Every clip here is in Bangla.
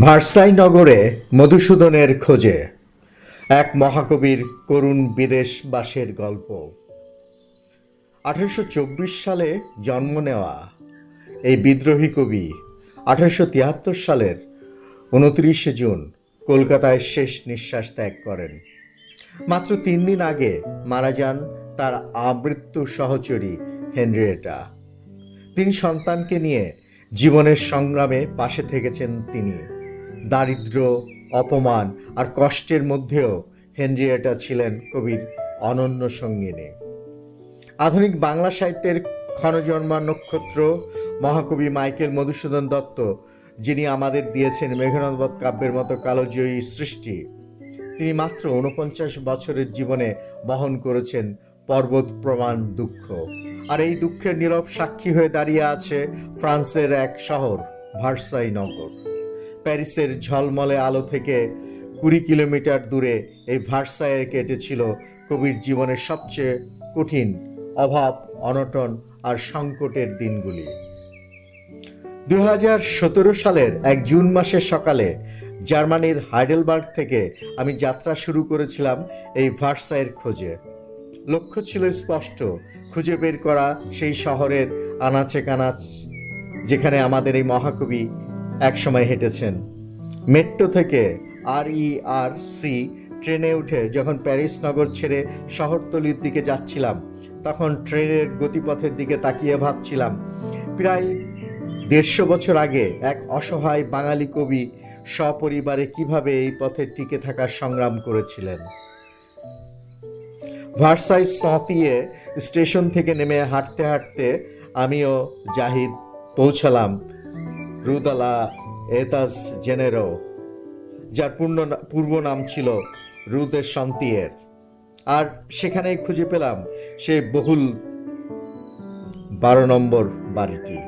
ভার্সাই নগরে মধুসূদনের খোঁজে। এক মহাকবির করুণ বিদেশবাসের গল্প। আঠারোশো চব্বিশ সালে জন্ম নেওয়া এই বিদ্রোহী কবি আঠারোশো তিয়াত্তর সালের উনত্রিশে জুন কলকাতায় শেষ নিঃশ্বাস ত্যাগ করেন। মাত্র তিন দিন আগে মারা যান তার আমৃত্যু সহচরী হেনরিয়েটা। তিনি সন্তানকে নিয়ে জীবনের সংগ্রামে পাশে থেকেছেন তিনি। দারিদ্র, অপমান আর কষ্টের মধ্যেও হেনরিয়েটা ছিলেন কবির অনন্য সঙ্গিনী। আধুনিক বাংলা সাহিত্যের ক্ষণজন্মা নক্ষত্র মহাকবি মাইকেল মধুসূদন দত্ত, যিনি আমাদের দিয়েছেন মেঘনাদবধ কাব্যের মতো কালোজয়ী সৃষ্টি, তিনি মাত্র ঊনপঞ্চাশ বছরের জীবনে বহন করেছেন পর্বত প্রমাণ দুঃখ। আর এই দুঃখের নীরব সাক্ষী হয়ে দাঁড়িয়ে আছে ফ্রান্সের এক শহর, ভার্সাই নগর। প্যারিসের ঝলমলে আলো থেকে কুড়ি কিলোমিটার দূরে এই ভার্সাইয়ে কেটেছিল কবির জীবনের সবচেয়ে কঠিন অভাব, অনটন আর সংকটের দিনগুলি। দু হাজার সতেরো সালের এক জুন মাসের সকালে জার্মানির হাইডেলবার্গ থেকে আমি যাত্রা শুরু করেছিলাম এই ভার্সাইয়ের খোঁজে। লক্ষ্য ছিল স্পষ্ট, খুঁজে বের করা সেই শহরের আনাচে কানাচ, যেখানে আমাদের এই মহাকবি একসময় হেঁটেছেন। মেট্রো থেকে আর ই আর সি ট্রেনে উঠে যখন প্যারিস নগর ছেড়ে শহরতলির দিকে যাচ্ছিলাম, তখন ট্রেনের গতিপথের দিকে তাকিয়ে ভাবছিলাম, প্রায় দেড়শো বছর আগে এক অসহায় বাঙালি কবি সপরিবারে কীভাবে এই পথে টিকে থাকার সংগ্রাম করেছিলেন। ভার্সাই সঁতিয়ে স্টেশন থেকে নেমে হাঁটতে হাঁটতে আমিও জাহিদ পৌঁছালাম রুদালা এতাস জেনেরো, যার পূর্ণ পূর্ব নাম ছিল রুদে সন্তিয়ের আর সেখানে খুঁজে পেলাম সে বহুল বারো নম্বর বাড়িটি,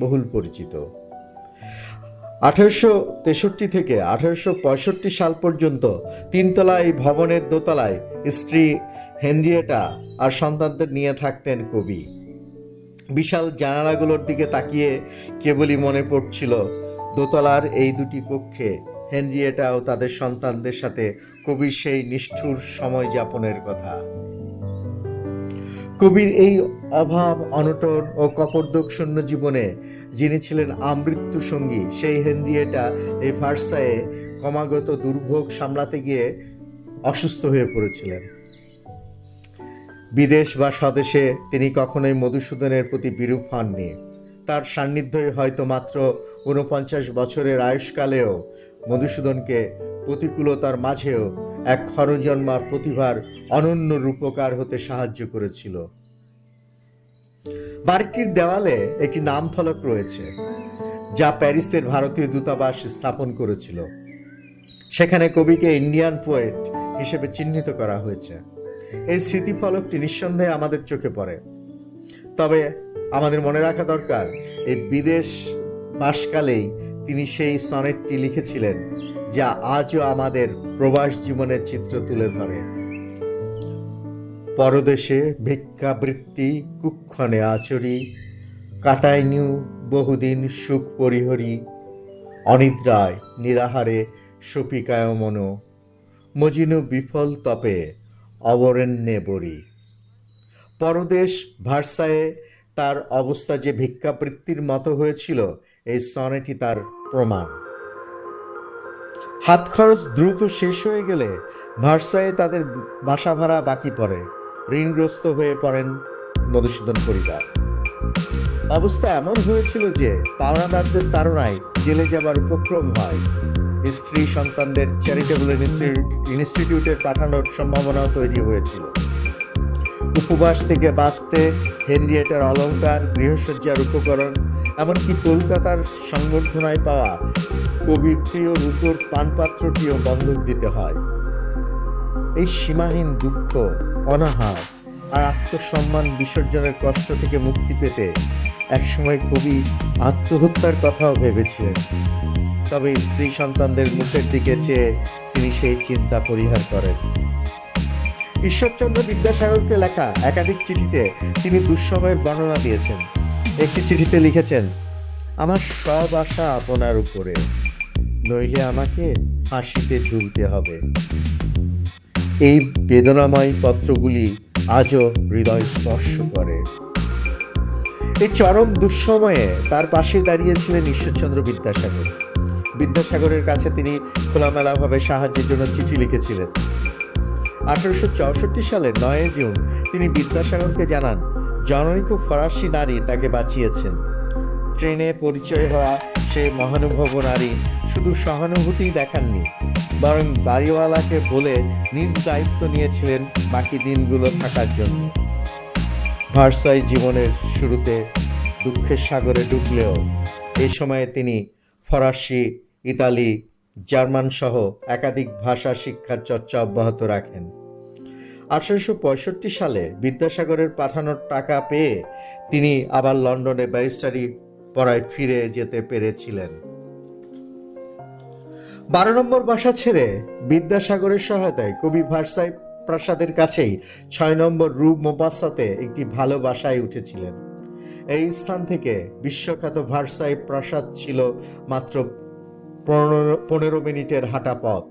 বহুল পরিচিত। আঠারোশো তেষট্টি থেকে আঠারোশো পঁয়ষট্টি সাল পর্যন্ত তিনতলা এই ভবনের দোতলায় স্ত্রী হেনরিয়েটা আর সন্তানদের নিয়ে থাকতেন কবি। বিশাল জানালাগুলোর দিকে তাকিয়ে কেবলই মনে পড়ছিল দোতলার এই দুটি কক্ষে হেনরিয়েটা ও তাদের সন্তানদের সাথে কবির সেই নিষ্ঠুর সময় যাপনের কথা। কবির এই অভাব, অনটন ও কপর্দক শূন্য জীবনে যিনি ছিলেন আমৃত্যু সঙ্গী, সেই হেনরিয়েটা এই ভার্সায়ে ক্রমাগত দুর্ভোগ সামলাতে গিয়ে অসুস্থ হয়ে পড়েছিলেন। বিদেশ বা স্বদেশে তিনি কখনোই মধুসূদনের প্রতি বিরূপ হননি। তার সান্নিধ্যই হয়তো মাত্র ঊনপঞ্চাশ বছরের আয়ুষ্কালেও মধুসূদনকে প্রতিকূলতার মাঝেও এক খরজন্মার প্রতিভার অনন্য রূপকার হতে সাহায্য করেছিল। বাড়িটির দেওয়ালে একটি নাম ফলক রয়েছে, যা প্যারিসের ভারতীয় দূতাবাস স্থাপন করেছিল। সেখানে কবিকে ইন্ডিয়ান পোয়েট হিসেবে চিহ্নিত করা হয়েছে। এই স্মৃতিফলকটি নিঃসন্দেহে আমাদের চোখে পড়ে। তবে আমাদের মনে রাখা দরকার, এই বিদেশ বাসকালেই তিনি সেই সনেটটি লিখেছিলেন, যা আজও আমাদের প্রবাস জীবনের চিত্র তুলে ধরে। পরদেশে ভিক্ষাবৃত্তি, কুক্ষণে আচরি কাটাইনু বহুদিন সুখ পরিহরি, অনিদ্রায়, নিরাহারে সপিকায় মন, মজিনু বিফল তপে অবরেণ্যে বরি পরদেশ ভার্সায়ে তার অবস্থা যে ভিক্ষাবৃত্তির মতো হয়েছিল, এই সনেটি তার প্রমাণ। হাত খরচ দ্রুত শেষ হয়ে গেলে ভার্সায়ে তাদের বাসা ভাড়া বাকি পড়ে। ঋণগ্রস্ত হয়ে পড়েন মধুসূদন পরিবার। অবস্থা এমন হয়েছিল যে, পাওনাদারদের তাড়নায় জেলে যাবার উপক্রম হয়। স্ত্রী সন্তানদের চ্যারিটেবল ইনস্টিটিউটে পাঠানোর সম্ভাবনাও তৈরি হয়েছিল। উপবাস থেকে বাঁচতে হেনরিয়েটার অলঙ্কার গৃহসজ্জার উপকরণ, এমনকি কলকাতার সংবর্ধনায় পাওয়া কবির প্রিয় রূপোর পানপাত্রটিও বন্ধক দিতে হয়। এই সীমাহীন দুঃখ, অনাহার আর আত্মসম্মান বিসর্জনের কষ্ট থেকে মুক্তি পেতে একসময় কবি আত্মহত্যার কথাও ভেবেছিলেন। তবে স্ত্রী সন্তানদের মুখের দিকে চেয়ে তিনি সেই চিন্তা পরিহার করেন। ঈশ্বরচন্দ্র বিদ্যাসাগরকে লেখা একাধিক চিঠিতে তিনি দুঃসময়ের বর্ণনা দিয়েছেন। একটি চিঠিতে লিখেছেন, আমার সব আশা আপনার উপরে। নইলে আমাকে হাসিতে ঝুলতে হবে। এই বেদনাময় পত্রগুলি আজও হৃদয় স্পর্শ করে। এই চরম দুঃসময়ে তার পাশে দাঁড়িয়েছিলেন ঈশ্বরচন্দ্র বিদ্যাসাগর। বিদ্যাসাগরের কাছে তিনি খোলামেলাভাবে সাহায্যের জন্য চিঠি লিখেছিলেন। আঠারোশো চৌষট্টি সালে নয় জুন তিনি বিদ্যাসাগরকে জানান, জনৈক ফরাসি নারী তাকে বাঁচিয়েছেন। ট্রেনে পরিচয় হওয়া সে মহানুভব নারী শুধু সহানুভূতি দেখাননি, বরং বাড়িওয়ালাকে বলে নিজ দায়িত্ব নিয়েছিলেন বাকি দিনগুলো থাকার জন্য। ভার্সাই জীবনের শুরুতে দুঃখের সাগরে ডুবলেও এই সময়ে তিনি ফরাসি, ইতালি, জার্মান সহ একাধিক ভাষা শিক্ষার চর্চা অব্যাহত রাখেন। আঠারোশো পঁয়ষট্টি সালে বিদ্যাসাগরের পাঠানোর টাকা পেয়ে তিনি আবার লন্ডনে ব্যারিস্টারি পড়ায় ফিরে যেতে পেরেছিলেন। বারো নম্বর বাসা ছেড়ে বিদ্যাসাগরের সহায়তায় কবি ভার্সাই প্রাসাদের কাছেই ছয় নম্বর রূপ মোপাসাতে একটি ভালো বাসায় উঠেছিলেন। এই স্থান থেকে বিশ্বখ্যাত ভার্সাই প্রাসাদ ছিল মাত্র পনেরো মিনিটের হাঁটা পথ।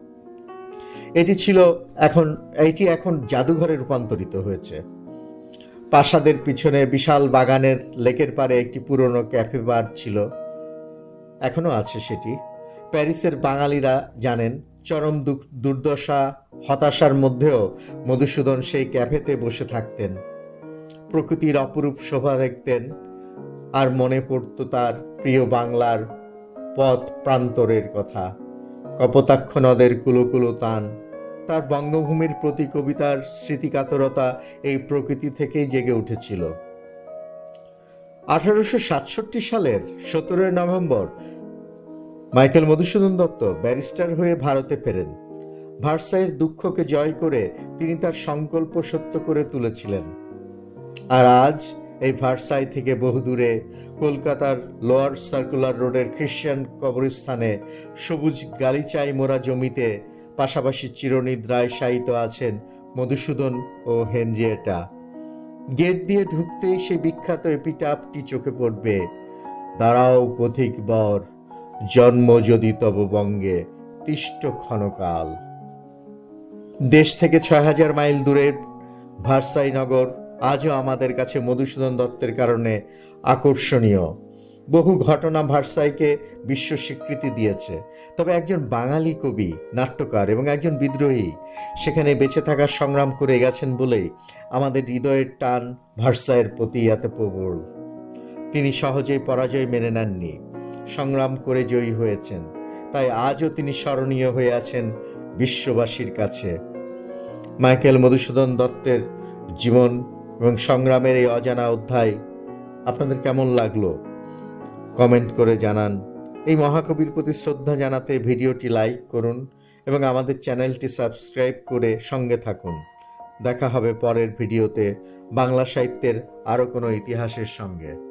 এটি ছিল এখন, এটি এখন জাদুঘরে রূপান্তরিত হয়েছে। প্রাসাদের পিছনে বিশাল বাগানের লেকের পাড়ে একটি পুরনো ক্যাফে বার ছিল। এখনও আছে সেটি। প্যারিসের বাঙালিরা জানেন চরম দুর্দশা হতাশার মধ্যেও মধুসূদন সেই ক্যাফেতে বসে থাকতেন। প্রকৃতির অপরূপ শোভা দেখতেন আর মনে পড়ত তার প্রিয় বাংলার পথ প্রান্তরের কথা। কপোতাক্ষ নদের কুলোকুলো তান তার বঙ্গভূমির প্রতি কবিতার স্মৃতিকাতরতা এই প্রকৃতি থেকেই জেগে উঠেছিল। আঠারোশো সাতষট্টি সালের সতেরোই নভেম্বর মাইকেল মধুসূদন দত্ত ব্যারিস্টার হয়ে ভারতে ফেরেন। ভার্সাইয়ের দুঃখকে জয় করে তিনি তার সংকল্প সত্য করে তুলেছিলেন। আর আজ এই ভার্সাই থেকে বহুদূরে কলকাতার লোয়ার সার্কুলার রোডের খ্রিশ্চান কবরস্থানে সবুজ গালিচাই মোড়া জমিতে পাশাপাশি চিরনিদ্রায় শায়িত আছেন মধুসূদন ও হেনরিয়েটা। গেট দিয়ে ঢুকতেই সেই বিখ্যাত এপিটাপটি চোখে পড়বে। দাঁড়াও পথিক বর, জন্ম যদি তব বঙ্গে, তিষ্ট ক্ষণকাল। দেশ থেকে ছয় হাজার মাইল দূরের ভার্সাই নগর আজও আমাদের কাছে মধুসূদন দত্তের কারণে আকর্ষণীয়। বহু ঘটনা ভারসাইকে বিশ্ব স্বীকৃতি দিয়েছে। তবে একজন বাঙালি কবি, নাট্যকার এবং একজন বিদ্রোহী, সেখানে বেঁচে থাকার সংগ্রাম করে গেছেন বলেই আমাদের হৃদয়ের টান ভারসাইয়ের প্রতি এত প্রবল। তিনি সহজেই পরাজয় মেনে নেননি, সংগ্রাম করে জয়ী হয়েছেন। তাই আজও তিনি স্মরণীয় হয়ে আছেন বিশ্ববাসীর কাছে। মাইকেল মধুসূদন দত্তের জীবন এবং সংগ্রামের এই অজানা অধ্যায় আপনাদের কেমন লাগল? কমেন্ট করে জানান। এই মহাকবির প্রতি শ্রদ্ধা জানাতে ভিডিওটি লাইক করুন এবং আমাদের চ্যানেলটি সাবস্ক্রাইব করে সঙ্গে থাকুন। দেখা হবে পরের ভিডিওতে বাংলা সাহিত্যের আরও কোনো ইতিহাসের সঙ্গে।